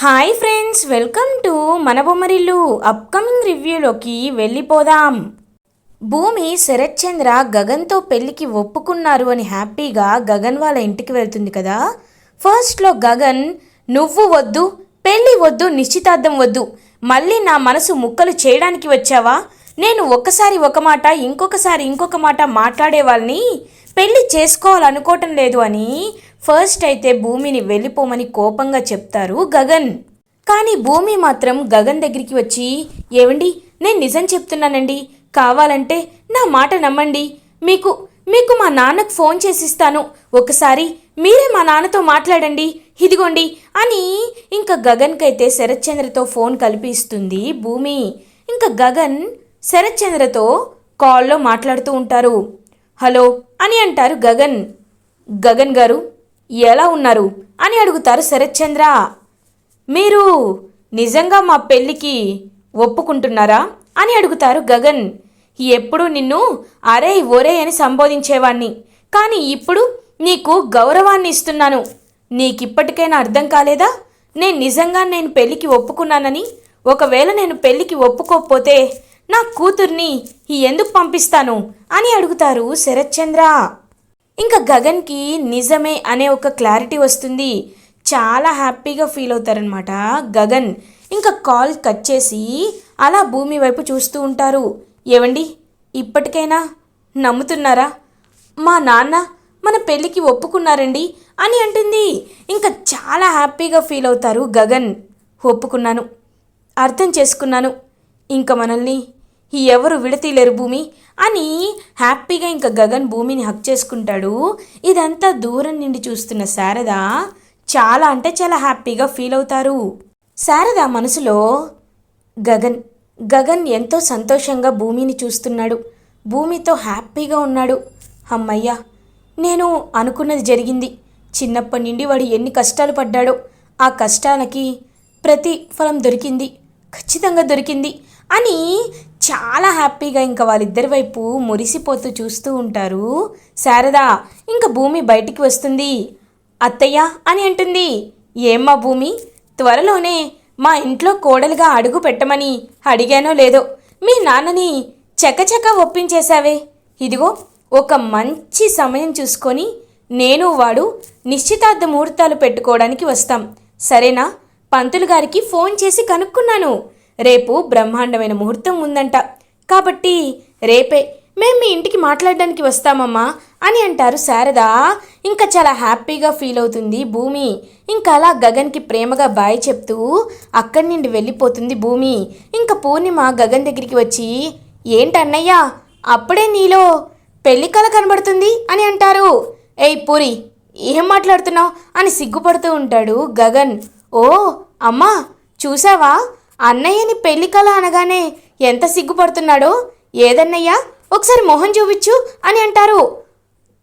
Hi friends welcome to మన Bommarillu upcoming రివ్యూలోకి వెళ్ళిపోదాం భూమి శరత్చంద్ర గగన్తో పెళ్ళికి ఒప్పుకున్నారు అని హ్యాపీగా గగన్ వాళ్ళ ఇంటికి వెళ్తుంది కదా ఫస్ట్లో గగన్ నువ్వు వద్దు పెళ్ళి వద్దు నిశ్చితార్థం వద్దు మళ్ళీ నా మనసు ముక్కలు చేయడానికి వచ్చావా? నేను ఒక్కసారి ఒక మాట ఇంకొకసారి ఇంకొక మాట మాట్లాడే వాళ్ళని పెళ్ళి చేసుకోవాలనుకోవటం లేదు అని ఫస్ట్ అయితే భూమిని వెళ్ళిపోమని కోపంగా చెప్తారు గగన్. కానీ భూమి మాత్రం గగన్ దగ్గరికి వచ్చి ఏవండి నేను నిజం చెప్తున్నానండి. కావాలంటే నా మాట నమ్మండి. మీకు మీకు మా నాన్నకు ఫోన్ చేసిస్తాను. ఒకసారి మీరే మా నాన్నతో మాట్లాడండి. ఇదిగోండి అని ఇంకా గగన్కైతే శరత్చంద్రతో ఫోన్ కల్పిస్తుంది భూమి. ఇంకా గగన్ శరత్చంద్రతో కాల్లో మాట్లాడుతూ ఉంటారు. హలో అని అంటారు గగన్. గగన్ గారు ఎలా ఉన్నారు? అని అడుగుతారు శరత్చంద్ర. మీరు నిజంగా మా పెళ్ళికి ఒప్పుకుంటున్నారా? అని అడుగుతారు గగన్. ఎప్పుడు నిన్ను అరే ఒరే అని సంబోధించేవాణ్ణి. కానీ ఇప్పుడు నీకు గౌరవాన్ని ఇస్తున్నాను. నీకిప్పటికైనా అర్థం కాలేదా? నేను నిజంగా నేను పెళ్ళికి ఒప్పుకున్నానని? ఒకవేళ నేను పెళ్ళికి ఒప్పుకోకపోతే నా కూతుర్ని ఎందుకు పంపిస్తాను? అని అడుగుతారు శరత్చంద్ర. ఇంకా గగన్కి నిజమే అనే ఒక క్లారిటీ వస్తుంది. చాలా హ్యాపీగా ఫీల్ అవుతారనమాట గగన్. ఇంకా కాల్ కట్ చేసి అలా భూమి వైపు చూస్తూ ఉంటారు. ఏవండి? ఇప్పటికైనా నమ్ముతున్నారా? మా నాన్న మన పెళ్ళికి ఒప్పుకున్నారండి అని అంటుంది. ఇంకా చాలా హ్యాపీగా ఫీల్ అవుతారు గగన్. ఒప్పుకున్నాను. అర్థం చేసుకున్నాను. ఇంకా మనల్ని ఎవరు విడతీయలేరు భూమి? అని హ్యాపీగా ఇంకా గగన్ భూమిని హక్ చేసుకుంటాడు. ఇదంతా దూరం నుండి చూస్తున్న శారద చాలా అంటే చాలా హ్యాపీగా ఫీల్ అవుతారు. శారద మనసులో గగన్ గగన్ ఎంతో సంతోషంగా భూమిని చూస్తున్నాడు. భూమితో హ్యాపీగా ఉన్నాడు. అమ్మయ్యా నేను అనుకున్నది జరిగింది. చిన్నప్పటి నుండి వాడు ఎన్ని కష్టాలు పడ్డాడో ఆ కష్టాలకి ప్రతిఫలం దొరికింది. ఖచ్చితంగా దొరికింది. అని చాలా హ్యాపీగా ఇంకా వాళ్ళిద్దరి వైపు మురిసిపోతూ చూస్తూ ఉంటారు. శారదా ఇంకా భూమి బయటికి వస్తుంది. అత్తయ్య అని అంటుంది. ఏమ్మా భూమి త్వరలోనే మా ఇంట్లో కోడలుగా అడుగు పెట్టమని అడిగానో లేదో మీ నాన్నని చకచక ఒప్పించేశావే. ఇదిగో ఒక మంచి సమయం చూసుకొని నేను వాడు నిశ్చితార్థ ముహూర్తాలు పెట్టుకోవడానికి వస్తాం. సరేనా? పంతులు గారికి ఫోన్ చేసి కనుక్కున్నాను. రేపు బ్రహ్మాండమైన ముహూర్తం ఉందంట. కాబట్టి రేపే మేము మీ ఇంటికి మాట్లాడడానికి వస్తామమ్మా అని అంటారు శారద. ఇంకా చాలా హ్యాపీగా ఫీల్ అవుతుంది భూమి. ఇంకా అలా గగన్కి ప్రేమగా బాయ్ చెప్తూ అక్కడి నుండి వెళ్ళిపోతుంది భూమి. ఇంకా పూర్ణిమ గగన్ దగ్గరికి వచ్చి ఏంటన్నయ్యా అప్పుడే నీలో పెళ్ళి కళ కనబడుతుంది అని అంటారు. ఏయ్ పూరి ఏం మాట్లాడుతున్నావు? అని సిగ్గుపడుతూ ఉంటాడు గగన్. ఓ అమ్మా చూసావా? అన్నయ్యని పెళ్ళి కళ అనగానే ఎంత సిగ్గుపడుతున్నాడో? ఏదన్నయ్యా? ఒకసారి మొహం చూపించు అని అంటారు.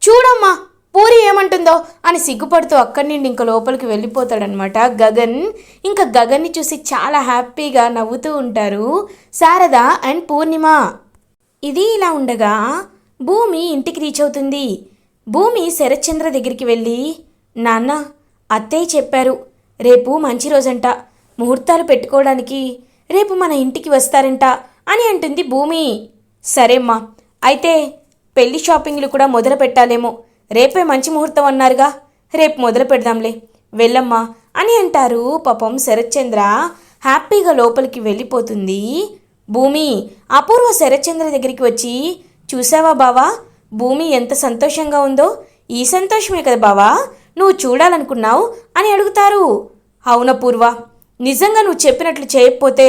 చూడమ్మా పూరి ఏమంటుందో అని సిగ్గుపడుతూ అక్కడి నుండి ఇంకా లోపలికి వెళ్ళిపోతాడనమాట గగన్. ఇంకా గగన్ని చూసి చాలా హ్యాపీగా నవ్వుతూ ఉంటారు శారద అండ్ పూర్ణిమ. ఇది ఇలా ఉండగా భూమి ఇంటికి రీచ్ అవుతుంది. భూమి శరత్చంద్ర దగ్గరికి వెళ్ళి నాన్న అత్తయ్య చెప్పారు రేపు మంచి రోజంట. ముహూర్తాలు పెట్టుకోవడానికి రేపు మన ఇంటికి వస్తారంట అని అంటుంది భూమి. సరేమ్మా అయితే పెళ్ళి షాపింగ్లు కూడా మొదలు పెట్టాలేమో. రేపే మంచి ముహూర్తం అన్నారుగా. రేపు మొదలు పెడదాంలే. వెళ్ళమ్మా అని అంటారు పాపం శరత్చంద్ర. హ్యాపీగా లోపలికి వెళ్ళిపోతుంది భూమి. అపూర్వ శరత్చంద్ర దగ్గరికి వచ్చి చూసావా బావా భూమి ఎంత సంతోషంగా ఉందో. ఈ సంతోషమే కదా బావా. నువ్వు చూడాలనుకున్నావు అని అడుగుతారు. అవునపూర్వ నిజంగా నువ్వు చెప్పినట్లు చేయకపోతే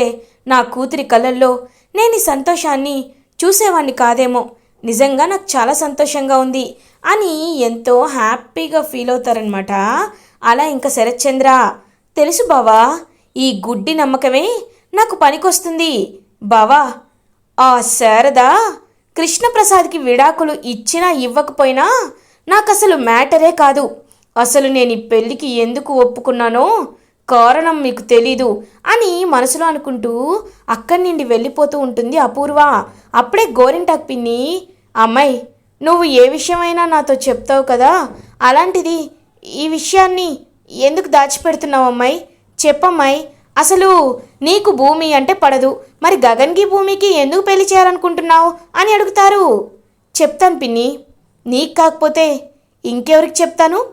నా కూతురి కళ్ళల్లో నేను ఈ సంతోషాన్ని చూసేవాణ్ణి కాదేమో. నిజంగా నాకు చాలా సంతోషంగా ఉంది అని ఎంతో హ్యాపీగా ఫీల్ అవుతారనమాట అలా ఇంకా శరత్చంద్ర తెలుసు బావా ఈ గుడ్డి నమ్మకమే నాకు పనికొస్తుంది. బావా ఆ శారదా కృష్ణప్రసాద్కి విడాకులు ఇచ్చినా ఇవ్వకపోయినా నాకు అసలు మ్యాటరే కాదు. అసలు నేను ఈ పెళ్ళికి ఎందుకు ఒప్పుకున్నానో కారణం మీకు తెలీదు అని మనసులో అనుకుంటూ అక్కడి నుండి వెళ్ళిపోతూ ఉంటుంది అపూర్వ. అప్పుడే గోరింటాకు పిన్ని అమ్మాయి నువ్వు ఏ విషయమైనా నాతో చెప్తావు కదా? అలాంటిది ఈ విషయాన్ని ఎందుకు దాచిపెడుతున్నావు అమ్మాయి? చెప్పమ్మాయి అసలు నీకు భూమి అంటే పడదు. మరి గగన్కి భూమికి ఎందుకు పెళ్ళి చేయాలనుకుంటున్నావు అని అడుగుతారు. చెప్తాను పిన్ని నీకు కాకపోతే ఇంకెవరికి చెప్తాను?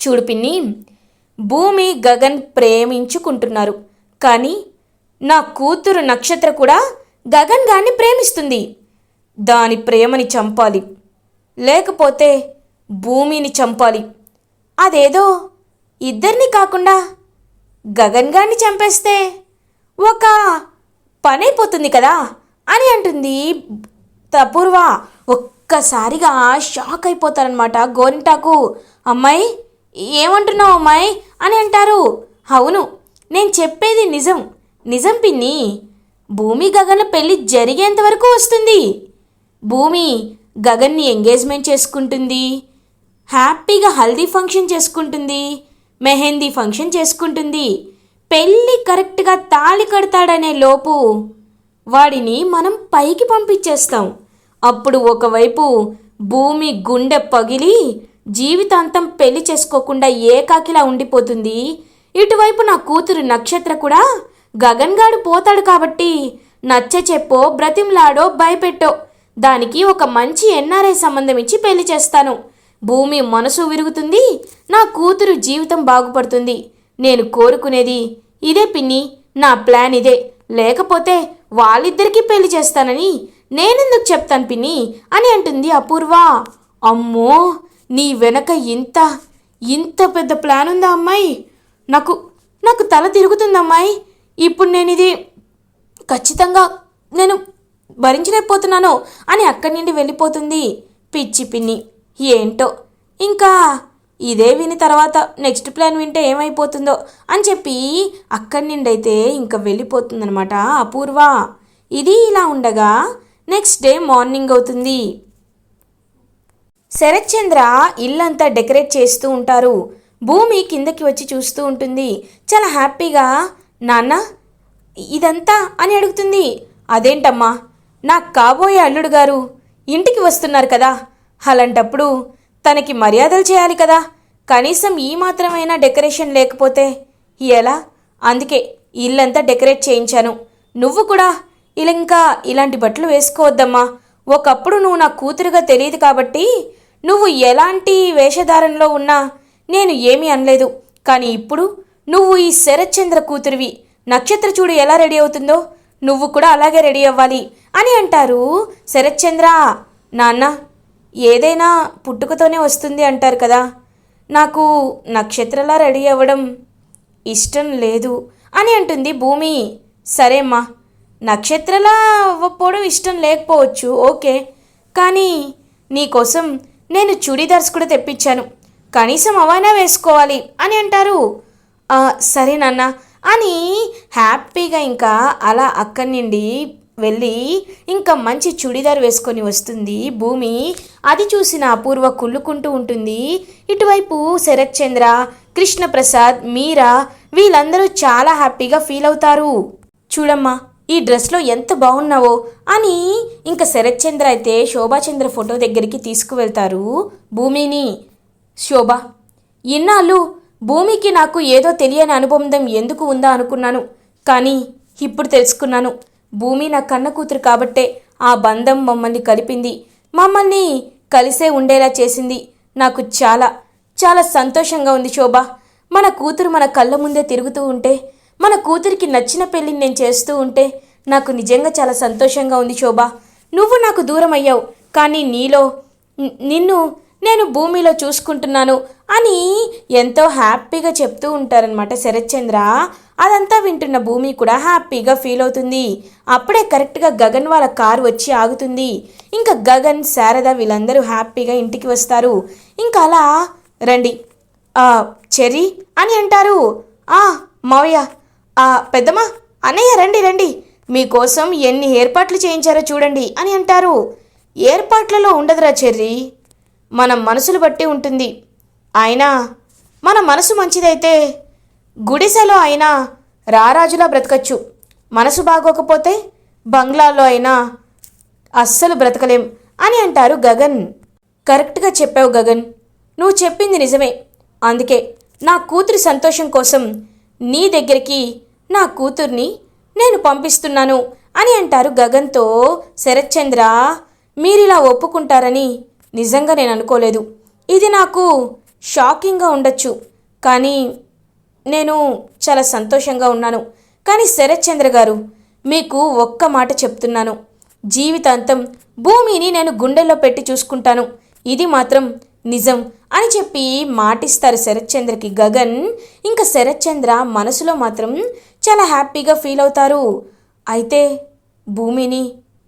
చూడు పిన్ని భూమి గగన్ ప్రేమించుకుంటున్నారు. కానీ నా కూతురు నక్షత్ర కూడా గగన్ గాన్ని ప్రేమిస్తుంది. దాని ప్రేమని చంపాలి. లేకపోతే భూమిని చంపాలి. అదేదో ఇద్దరిని కాకుండా గగన్ గాన్ని చంపేస్తే ఒక పని అయిపోతుంది కదా అని అంటుంది తపూర్వ. ఒక్కసారిగా షాక్ అయిపోతారనమాట గోరింటాకు. అమ్మాయి ఏమంటున్నావు అమ్మాయి? అని అంటారు. అవును నేను చెప్పేది నిజం. నిజం పిన్ని భూమి గగన్ పెళ్ళి జరిగేంత వరకు వస్తుంది. భూమి గగన్ని ఎంగేజ్మెంట్ చేసుకుంటుంది. హ్యాపీగా హల్దీ ఫంక్షన్ చేసుకుంటుంది. మెహందీ ఫంక్షన్ చేసుకుంటుంది. పెళ్ళి కరెక్ట్గా తాళి కడతాడనే లోపు వాడిని మనం పైకి పంపించేస్తాం. అప్పుడు ఒకవైపు భూమి గుండె పగిలి జీవితాంతం పెళ్ళి చేసుకోకుండా ఏకాకిలా ఉండిపోతుంది. ఇటువైపు నా కూతురు నక్షత్ర కూడా గగన్గాడు పోతాడు కాబట్టి నచ్చ చెప్పో బ్రతిమ్లాడో భయపెట్టో. దానికి ఒక మంచి ఎన్ఆర్ఐ సంబంధం ఇచ్చి పెళ్ళి చేస్తాను. భూమి మనసు విరుగుతుంది నా కూతురు జీవితం బాగుపడుతుంది. నేను కోరుకునేది ఇదే పిన్ని నా ప్లాన్ ఇదే. లేకపోతే వాళ్ళిద్దరికీ పెళ్ళి చేస్తానని నేనెందుకు చెప్తాను పిన్ని? అని అంటుంది అపూర్వ. అమ్మో! నీ వెనక ఇంత ఇంత పెద్ద ప్లాన్ ఉందా అమ్మాయి? నాకు నాకు తల తిరుగుతుంది అమ్మాయి. ఇప్పుడు నేను ఇది ఖచ్చితంగా నేను భరించలేకపోతున్నాను అని అక్కడి నుండి వెళ్ళిపోతుంది పిచ్చి పిన్ని. ఏంటో? ఇంకా ఇదే విని తర్వాత నెక్స్ట్ ప్లాన్ వింటే ఏమైపోతుందో అని చెప్పి అక్కడి నుండి అయితే ఇంకా వెళ్ళిపోతుందనమాట అపూర్వ. ఇది ఇలా ఉండగా నెక్స్ట్ డే మార్నింగ్ అవుతుంది. శరత్చంద్ర ఇల్లంతా డెకరేట్ చేస్తూ ఉంటారు. భూమి కిందకి వచ్చి చూస్తూ ఉంటుంది. చాలా హ్యాపీగా నాన్న ఇదంతా? అని అడుగుతుంది. అదేంటమ్మా నాకు కాబోయే అల్లుడు గారు ఇంటికి వస్తున్నారు కదా. అలాంటప్పుడు తనకి మర్యాదలు చేయాలి కదా. కనీసం ఈ మాత్రమైనా డెకరేషన్ లేకపోతే ఎలా? అందుకే ఇల్లంతా డెకరేట్ చేయించాను. నువ్వు కూడా ఇలా ఇంకా ఇలాంటి బట్టలు వేసుకోవద్దమ్మా. ఒకప్పుడు నువ్వు నా కూతురుగా తెలియదు కాబట్టి నువ్వు ఎలాంటి వేషధారణలో ఉన్నా నేను ఏమీ అనలేదు. కానీ ఇప్పుడు నువ్వు ఈ శరత్చంద్ర కూతురివి. నక్షత్ర చూడు ఎలా రెడీ అవుతుందో? నువ్వు కూడా అలాగే రెడీ అవ్వాలి అని అంటారు శరత్చంద్ర. నాన్న ఏదైనా పుట్టుకతోనే వస్తుంది అంటారు కదా. నాకు నక్షత్రలా రెడీ అవ్వడం ఇష్టం లేదు అని అంటుంది భూమి. సరేమ్మా నక్షత్రలా అవ్వకపోవడం ఇష్టం లేకపోవచ్చు ఓకే. కానీ నీకోసం నేను చుడీదార్స్ కూడా తెప్పించాను. కనీసం అవైనా వేసుకోవాలి అని అంటారు. సరే నాన్న. అని హ్యాపీగా ఇంకా అలా అక్కడి నుండి వెళ్ళి ఇంకా మంచి చుడిదార్ వేసుకొని వస్తుంది. భూమి అది చూసిన అపూర్వ కుళ్ళుకుంటూ ఉంటుంది. ఇటువైపు శరత్ చంద్ర కృష్ణప్రసాద్ మీరా వీళ్ళందరూ చాలా హ్యాపీగా ఫీల్ అవుతారు. చూడమ్మా. ఈ డ్రెస్లో ఎంత బాగున్నావో అని ఇంకా శరత్చంద్ర అయితే శోభాచంద్ర ఫోటో దగ్గరికి తీసుకువెళ్తారు భూమిని. శోభ ఇన్నాళ్ళు భూమికి నాకు ఏదో తెలియని అనుబంధం ఎందుకు ఉందా అనుకున్నాను. కానీ ఇప్పుడు తెలుసుకున్నాను. భూమి నా కన్న కూతురు కాబట్టే ఆ బంధం మమ్మల్ని కలిపింది. మమ్మల్ని కలిసే ఉండేలా చేసింది. నాకు చాలా చాలా సంతోషంగా ఉంది శోభ. మన కూతురు మన కళ్ళ ముందే తిరుగుతూ ఉంటే మన కూతురికి నచ్చిన పెళ్ళిని నేను చేస్తూ ఉంటే నాకు నిజంగా చాలా సంతోషంగా ఉంది శోభ. నువ్వు నాకు దూరం అయ్యావు కానీ నీలో నిన్ను నేను భూమిలో చూసుకుంటున్నాను అని ఎంతో హ్యాపీగా చెప్తూ ఉంటారనమాట శరత్చంద్ర. అదంతా వింటున్న భూమి కూడా హ్యాపీగా ఫీల్ అవుతుంది. అప్పుడే కరెక్ట్గా గగన్ వాళ్ళ కారు వచ్చి ఆగుతుంది. ఇంకా గగన్ శారద వీళ్ళందరూ హ్యాపీగా ఇంటికి వస్తారు. ఇంకా అలా రండి. చెరి అని అంటారు. ఆ మావయ్య పెద్దమ్మ అన్నయ్య రండి రండి. మీకోసం ఎన్ని ఏర్పాట్లు చేయించారో చూడండి అని అంటారు. ఏర్పాట్లలో ఉండదురా చెర్రీ. మన మనసులు బట్టి ఉంటుంది. అయినా మన మనసు మంచిదైతే గుడిసెలో అయినా రారాజులా బ్రతకచ్చు. మనసు బాగోకపోతే బంగ్లాలో అయినా అస్సలు బ్రతకలేం అని అంటారు గగన్. కరెక్ట్గా చెప్పావు గగన్. నువ్వు చెప్పింది నిజమే. అందుకే నా కూతురి సంతోషం కోసం నీ దగ్గరికి నా కూతుర్ని నేను పంపిస్తున్నాను అని అంటారు గగన్తో శరత్చంద్ర. మీరిలా ఒప్పుకుంటారని నిజంగా నేను అనుకోలేదు. ఇది నాకు షాకింగ్గా ఉండొచ్చు. కానీ నేను చాలా సంతోషంగా ఉన్నాను. కానీ శరత్చంద్ర గారు మీకు ఒక్క మాట చెప్తున్నాను. జీవితాంతం భూమిని నేను గుండెల్లో పెట్టి చూసుకుంటాను. ఇది మాత్రం నిజం అని చెప్పి మాటిస్తారు శరత్చంద్రకి గగన్. ఇంకా శరత్చంద్ర మనసులో మాత్రం చాలా హ్యాపీగా ఫీల్ అవుతారు. అయితే భూమిని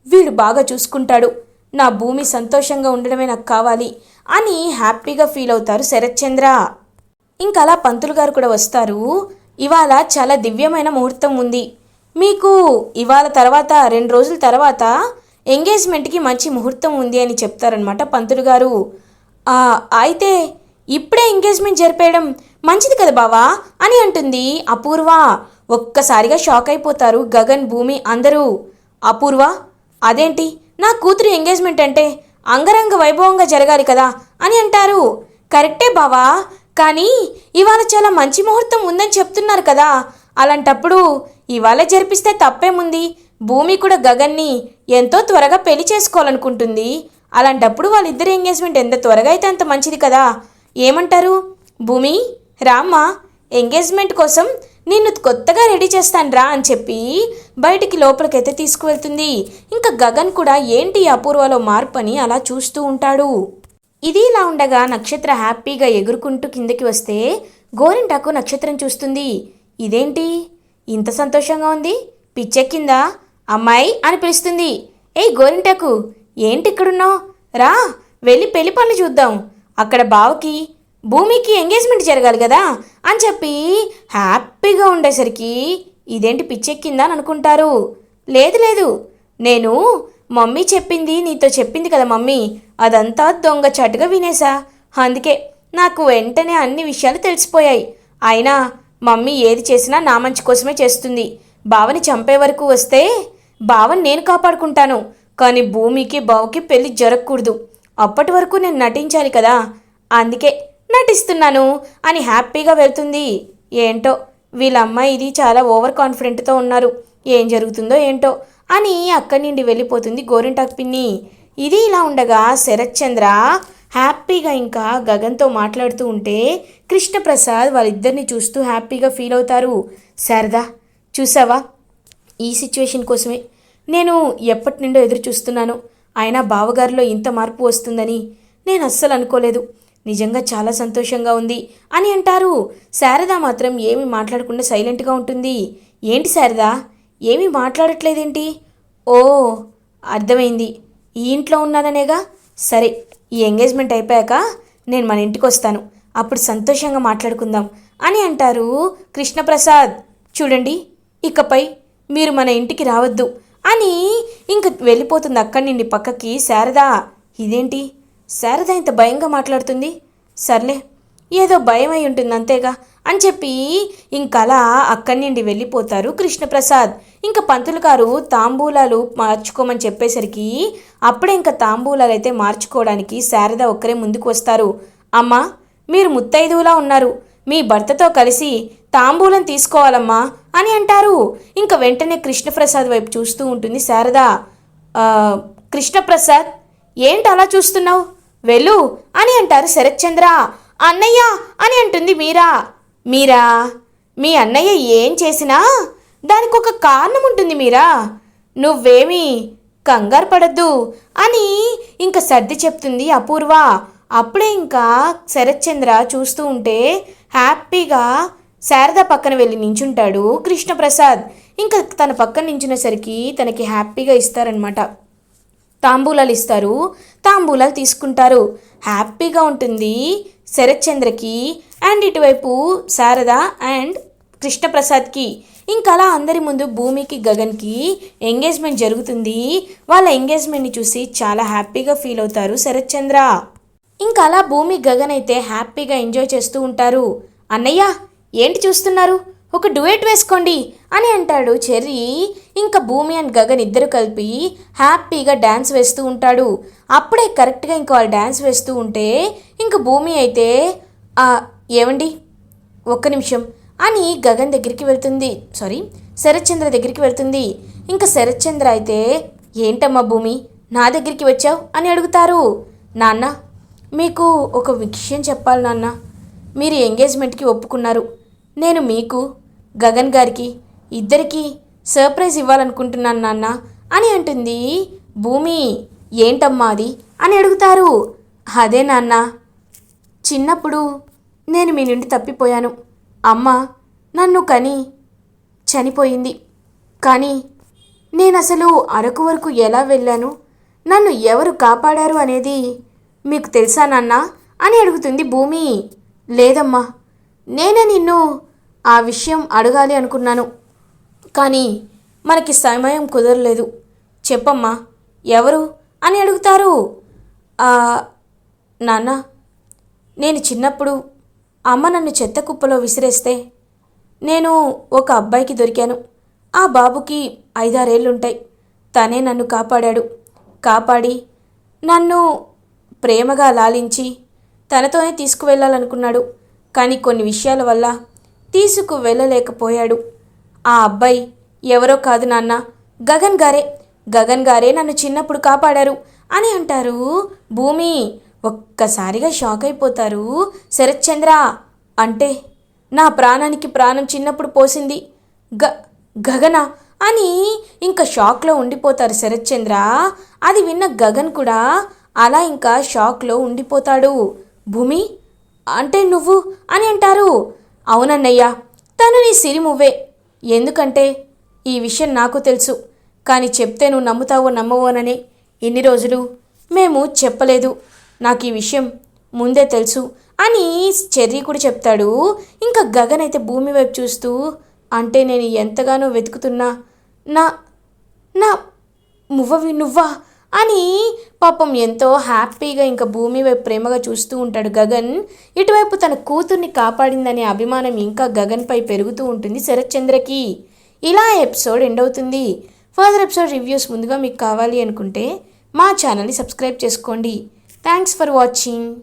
వీడు బాగా చూసుకుంటాడు. నా భూమి సంతోషంగా ఉండడమే నాకు కావాలి అని హ్యాపీగా ఫీల్ అవుతారు శరత్చంద్ర. ఇంకా అలా పంతులు గారు కూడా వస్తారు. ఇవాళ చాలా దివ్యమైన ముహూర్తం ఉంది. మీకు ఇవాళ తర్వాత రెండు రోజుల తర్వాత ఎంగేజ్మెంట్కి మంచి ముహూర్తం ఉంది అని చెప్తారనమాట పంతులు గారు. అయితే ఇప్పుడే ఎంగేజ్మెంట్ జరిపేయడం మంచిది కదా బావా అని అంటుంది అపూర్వ. ఒక్కసారిగా షాక్ అయిపోతారు గగన్ భూమి అందరూ. అపూర్వ అదేంటి? నా కూతురు ఎంగేజ్మెంట్ అంటే అంగరంగ వైభవంగా జరగాలి కదా అని అంటారు. కరెక్టే బావా కానీ ఇవాళ చాలా మంచి ముహూర్తం ఉందని చెప్తున్నారు కదా. అలాంటప్పుడు ఇవాళ జరిపిస్తే తప్పేముంది? భూమి కూడా గగన్ని ఎంతో త్వరగా పెళ్ళి చేసుకోవాలనుకుంటుంది. అలాంటప్పుడు వాళ్ళిద్దరి ఎంగేజ్మెంట్ ఎంత త్వరగా అయితే అంత మంచిది కదా? ఏమంటారు? భూమి రామ్మా ఎంగేజ్మెంట్ కోసం నిన్ను కొత్తగా రెడీ చేస్తాను రా అని చెప్పి బయటికి లోపలికైతే తీసుకువెళ్తుంది. ఇంకా గగన్ కూడా ఏంటి అపూర్వలో మార్పు అని అలా చూస్తూ ఉంటాడు. ఇది ఇలా ఉండగా నక్షత్ర హ్యాపీగా ఎగురుకుంటూ కిందకి వస్తే గోరింటాకు నక్షత్రం చూస్తుంది. ఇదేంటి? ఇంత సంతోషంగా ఉంది. పిచ్చెక్కిందా? అమ్మాయి అని పిలుస్తుంది. ఏయ్ గోరింటాకు ఏంటి ఇక్కడున్నావు రా వెళ్ళి పెళ్ళి పనులు చూద్దాం. అక్కడ బావకి భూమికి ఎంగేజ్మెంట్ జరగాలి కదా అని చెప్పి హ్యాపీగా ఉండేసరికి ఇదేంటి పిచ్చెక్కిందా అని అనుకుంటారు. లేదు లేదు. నేను మమ్మీ చెప్పింది నీతో చెప్పింది కదా మమ్మీ. అదంతా దొంగచాటుగా వినేసా. అందుకే నాకు వెంటనే అన్ని విషయాలు తెలిసిపోయాయి. అయినా మమ్మీ ఏది చేసినా నా మంచి కోసమే చేస్తుంది. బావని చంపే వరకు వస్తే బావని నేను కాపాడుకుంటాను. కానీ భూమికి బావకి పెళ్ళి జరగకూడదు. అప్పటి వరకు నేను నటించాలి కదా. అందుకే నటిస్తున్నాను అని హ్యాపీగా వెళ్తుంది. ఏంటో? వీళ్ళ అమ్మాయి ఇది చాలా ఓవర్ కాన్ఫిడెంట్తో ఉన్నారు. ఏం జరుగుతుందో ఏంటో? అని అక్కడి నుండి వెళ్ళిపోతుంది గోరింటాక్ పిన్ని. ఇది ఇలా ఉండగా శరత్చంద్ర హ్యాపీగా ఇంకా గగన్తో మాట్లాడుతూ ఉంటే కృష్ణప్రసాద్ వాళ్ళిద్దరిని చూస్తూ హ్యాపీగా ఫీల్ అవుతారు. శారదా చూసావా? ఈ సిచ్యువేషన్ కోసమే. నేను ఎప్పటి నుండో ఎదురు చూస్తున్నాను అయినా బావగారిలో ఇంత మార్పు వస్తుందని నేను అస్సలు అనుకోలేదు. నిజంగా చాలా సంతోషంగా ఉంది అని అంటారు. శారద మాత్రం ఏమీ మాట్లాడకుండా సైలెంట్గా ఉంటుంది. ఏంటి శారదా? ఏమీ మాట్లాడట్లేదేంటి? ఓ అర్థమైంది. ఈ ఇంట్లో ఉన్నాననేగా? సరే ఈ ఎంగేజ్మెంట్ అయిపోయాక నేను మన ఇంటికి వస్తాను. అప్పుడు సంతోషంగా మాట్లాడుకుందాం అని అంటారు కృష్ణప్రసాద్. చూడండి ఇకపై మీరు మన ఇంటికి రావద్దు అని ఇంక వెళ్ళిపోతుంది అక్కడి నుండి పక్కకి శారదా. ఇదేంటి? శారద ఇంత భయంగా మాట్లాడుతుంది? సర్లే ఏదో భయం అయి ఉంటుంది అంతేగా అని చెప్పి ఇంకలా అక్కడి నుండి వెళ్ళిపోతారు కృష్ణప్రసాద్. ఇంకా పంతులు గారు తాంబూలాలు మార్చుకోమని చెప్పేసరికి అప్పుడే ఇంకా తాంబూలాలు అయితే మార్చుకోవడానికి శారద ఒక్కరే ముందుకు వస్తారు. అమ్మా మీరు ముత్తైదువులా ఉన్నారు. మీ భర్తతో కలిసి తాంబూలం తీసుకోవాలమ్మా అని అంటారు. ఇంకా వెంటనే కృష్ణప్రసాద్ వైపు చూస్తూ ఉంటుంది శారద. కృష్ణప్రసాద్ ఏంటి అలా చూస్తున్నావు? వెళ్ళు అని అంటారు శరత్చంద్ర. అన్నయ్య అని అంటుంది మీరా. మీరా? మీ అన్నయ్య ఏం చేసినా దానికి ఒక కారణం ఉంటుంది మీరా. నువ్వేమీ కంగారు పడద్దు అని ఇంకా సర్ది చెప్తుంది అపూర్వ. అప్పుడే ఇంకా శరత్చంద్ర చూస్తూ ఉంటే హ్యాపీగా శారద పక్కన వెళ్ళి నించుంటాడు కృష్ణప్రసాద్. ఇంకా తన పక్కన నించునేసరికి తనకి హ్యాపీగా ఇస్తారనమాట తాంబూలాలు ఇస్తారు తాంబూలాలు తీసుకుంటారు. హ్యాపీగా ఉంటుంది శరత్చంద్రకి అండ్ ఇటువైపు శారద అండ్ కృష్ణప్రసాద్కి. ఇంకా అలా అందరి ముందు భూమికి గగన్కి ఎంగేజ్మెంట్ జరుగుతుంది. వాళ్ళ ఎంగేజ్మెంట్ని చూసి చాలా హ్యాపీగా ఫీల్ అవుతారు శరత్చంద్ర. ఇంకా అలా భూమి గగన్ అయితే హ్యాపీగా ఎంజాయ్ చేస్తూ ఉంటారు. అన్నయ్య ఏంటి చూస్తున్నారు? ఒక డుయెట్ వేసుకోండి. అని అంటాడు చెర్రీ. ఇంకా భూమి అండ్ గగన్ ఇద్దరు కలిపి హ్యాపీగా డ్యాన్స్ వేస్తూ ఉంటాడు. అప్పుడే కరెక్ట్గా ఇంకా వాళ్ళు డ్యాన్స్ వేస్తూ ఉంటే ఇంక భూమి అయితే ఏమండి ఒక్క నిమిషం. అని గగన్ దగ్గరికి వెళ్తుంది. సారీ శరత్చంద్ర దగ్గరికి వెళ్తుంది. ఇంకా శరత్చంద్ర అయితే ఏంటమ్మా భూమి? నా దగ్గరికి వచ్చావు? అని అడుగుతారు. నాన్న మీకు ఒక విషయం చెప్పాలి నాన్న. మీరు ఎంగేజ్మెంట్కి ఒప్పుకున్నారు. నేను మీకు గగన్ గారికి ఇద్దరికీ సర్ప్రైజ్ ఇవ్వాలనుకుంటున్నాను నాన్న అని అంటుంది. భూమి ఏంటమ్మా అది? అని అడుగుతారు. అదే నాన్న చిన్నప్పుడు నేను మీ నుండి తప్పిపోయాను. అమ్మ నన్ను కని చనిపోయింది. కానీ నేను అసలు అరకు వరకు ఎలా వెళ్ళాను? నన్ను ఎవరు కాపాడారు అనేది మీకు తెలుసా నాన్న? అని అడుగుతుంది భూమి. లేదమ్మా నేనే నిన్ను ఆ విషయం అడగాలి అనుకున్నాను. కానీ మనకి సమయం కుదరలేదు. చెప్పమ్మా ఎవరు అని అడుగుతారు. నాన్న నేను చిన్నప్పుడు అమ్మ నన్ను చెత్త కుప్పలో విసిరేస్తే నేను ఒక అబ్బాయికి దొరికాను. ఆ బాబుకి ఐదారేళ్ళుంటాయి. తనే నన్ను కాపాడాడు. కాపాడి నన్ను ప్రేమగా లాలించి తనతోనే తీసుకువెళ్ళాలనుకున్నాడు. కానీ కొన్ని విషయాల వల్ల తీసుకు వెళ్ళలేకపోయాడు ఆ అబ్బాయి. ఎవరో కాదు నాన్న. గగన్ గారే. గగన్ గారే నన్ను చిన్నప్పుడు కాపాడారు అని అంటారు. భూమి ఒక్కసారిగా షాక్ అయిపోతారు. శరత్చంద్ర అంటే నా ప్రాణానికి ప్రాణం చిన్నప్పుడు పోసింది. గ గగన అని ఇంకా షాక్లో ఉండిపోతారు శరత్చంద్ర. అది విన్న గగన్ కూడా అలా ఇంకా షాక్లో ఉండిపోతాడు. భూమి అంటే నువ్వు అని అంటారు. అవునన్నయ్య తను నీ సిరిమువ్వే ఎందుకంటే ఈ విషయం నాకు తెలుసు. కానీ చెప్తే నువ్వు నమ్ముతావో నమ్మవోనని ఇన్ని రోజులు మేము చెప్పలేదు. నాకు ఈ విషయం ముందే తెలుసు అని చెర్రీ కూడా చెప్తాడు. ఇంకా గగన్ అయితే భూమి వైపు చూస్తూ అంటే నేను ఎంతగానో వెతుకుతున్నా నా నా మువ్వవి నువ్వా? అని పాపం ఎంతో హ్యాపీగా ఇంకా భూమి వైపు ప్రేమగా చూస్తూ ఉంటాడు గగన్. ఇటువైపు తన కూతుర్ని కాపాడిందనే అభిమానం ఇంకా గగన్పై పెరుగుతూ ఉంటుంది శరత్చంద్రకి. ఇలా ఎపిసోడ్ ఎండ్ అవుతుంది. ఫర్దర్ ఎపిసోడ్ రివ్యూస్ ముందుగా మీకు కావాలి అనుకుంటే మా ఛానల్ని సబ్స్క్రైబ్ చేసుకోండి. Thanks for watching.